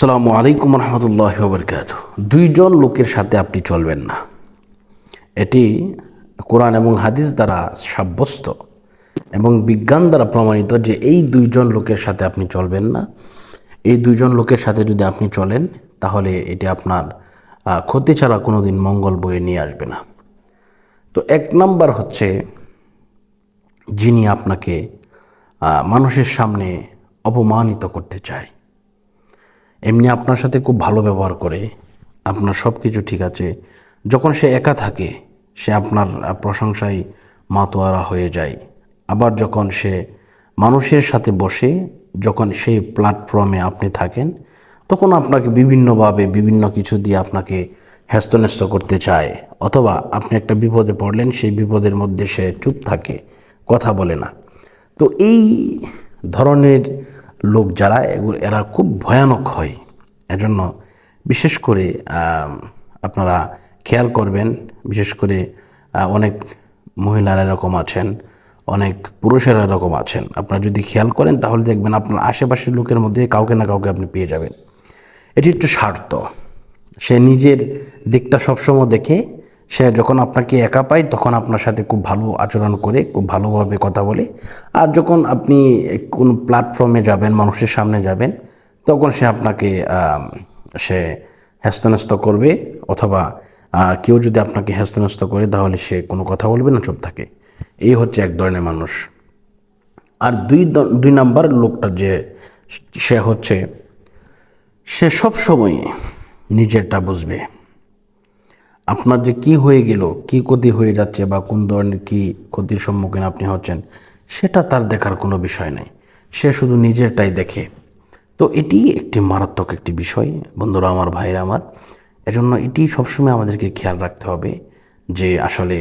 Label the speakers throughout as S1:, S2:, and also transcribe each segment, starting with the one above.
S1: আসসালামু আলাইকুম রহমতুল্লাহ বরকাত দুইজন লোকের সাথে আপনি চলবেন না। এটি কোরআন এবং হাদিস দ্বারা সাব্যস্ত এবং বিজ্ঞান দ্বারা প্রমাণিত যে এই দুইজন লোকের সাথে আপনি চলবেন না। এই দুইজন লোকের সাথে যদি আপনি চলেন, তাহলে এটি আপনার ক্ষতি ছাড়া কোনো দিন মঙ্গল বয়ে নিয়ে আসবে না। তো এক নাম্বার হচ্ছে যিনি আপনাকে মানুষের সামনে অপমানিত করতে চায়। এমনি আপনার সাথে খুব ভালো ব্যবহার করে, আপনার সব কিছু ঠিক আছে, যখন সে একা থাকে, সে আপনার প্রশংসায় মাতোয়ারা হয়ে যায়। আবার যখন সে মানুষের সাথে বসে, যখন সেই প্ল্যাটফর্মে আপনি থাকেন, তখন আপনাকে বিভিন্নভাবে বিভিন্ন কিছু দিয়ে আপনাকে হ্যস্তন্যস্ত করতে চায়। অথবা আপনি একটা বিপদে পড়লেন, সেই বিপদের মধ্যে সে চুপ থাকে, কথা বলে না। তো এই ধরনের লোক যারা এরা খুব ভয়ানক হয়। এজন্য বিশেষ করে আপনারা খেয়াল করবেন, বিশেষ করে অনেক মহিলারা এরকম আছেন, অনেক পুরুষেরা এরকম আছেন। আপনারা যদি খেয়াল করেন, তাহলে দেখবেন আপনার আশেপাশের লোকের মধ্যে কাউকে না কাউকে আপনি পেয়ে যাবেন। এটি একটু স্বার্থ। সে নিজের দিকটা সবসময় দেখে সে যখন আপনাকে একা পায়, তখন আপনার সাথে খুব ভালো আচরণ করে, খুব ভালোভাবে কথা বলে। আর যখন আপনি কোনো প্ল্যাটফর্মে যাবেন, মানুষের সামনে যাবেন, তখন সে আপনাকে সে হ্যস্তন্যস্ত করবে অথবা কেউ যদি আপনাকে হ্যস্তন্যস্ত করে, তাহলে সে কোনো কথা বলবে না, চুপ থাকে। এই হচ্ছে এক ধরনের মানুষ। আর দুই দুই নাম্বার লোকটা যে, সে হচ্ছে, সে সব সময় নিজেরটা বুঝবে। আপনার যে কি হয়ে গেল, কি ক্ষতি হয়ে যাচ্ছে বা কোন ধরনের কি ক্ষতির সম্মুখীন আপনি হচ্ছেন, সেটা তার দেখার কোনো বিষয় নাই। সে শুধু নিজেরটাই দেখে। তো এটি একটি মারাত্মক একটি বিষয়, বন্ধুরা আমার, ভাইরা আমার। এজন্য এটি সবসময় আমাদেরকে খেয়াল রাখতে হবে যে আসলে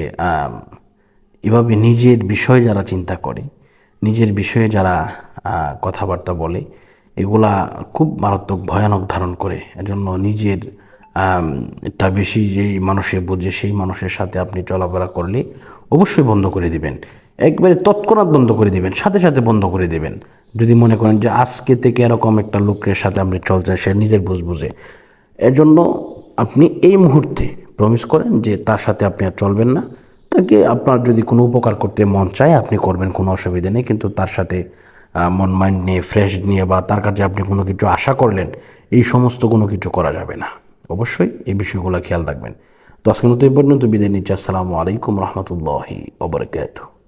S1: এভাবে নিজের বিষয় যারা চিন্তা করে, নিজের বিষয়ে যারা কথাবার্তা বলে, এগুলা খুব মারাত্মক, ভয়ানক ধারণ করে। এজন্য নিজের টা বেশি যেই মানুষে বোঝে, সেই মানুষের সাথে আপনি চলাফেরা করলে অবশ্যই বন্ধ করে দিবেন। একবারে তৎক্ষণাৎ বন্ধ করে দিবেন, সাথে সাথে বন্ধ করে দিবেন। যদি মনে করেন যে আজকে থেকে এরকম একটা লোকের সাথে আপনি চলছেন, সে নিজের বুঝ বুঝে। এজন্য আপনি এই মুহূর্তে প্রমিস করেন যে তার সাথে আপনি আর চলবেন না। তাকে আপনার যদি কোনো উপকার করতে মন চায়, আপনি করবেন, কোনো অসুবিধা নেই। কিন্তু তার সাথে মন মাইন্ড নিয়ে ফ্রেশ নিয়ে বা তার কাছে আপনি কোনো কিছু আশা করলেন, এই সমস্ত কোনো কিছু করা যাবে না। অবশ্যই এই বিষয়গুলো খেয়াল রাখবেন। তো আজকের মতো এই পর্যন্ত বিদায় নিচ্ছি। আসসালামু আলাইকুম রহমতুল্লাহি ওবরাকাতুহ।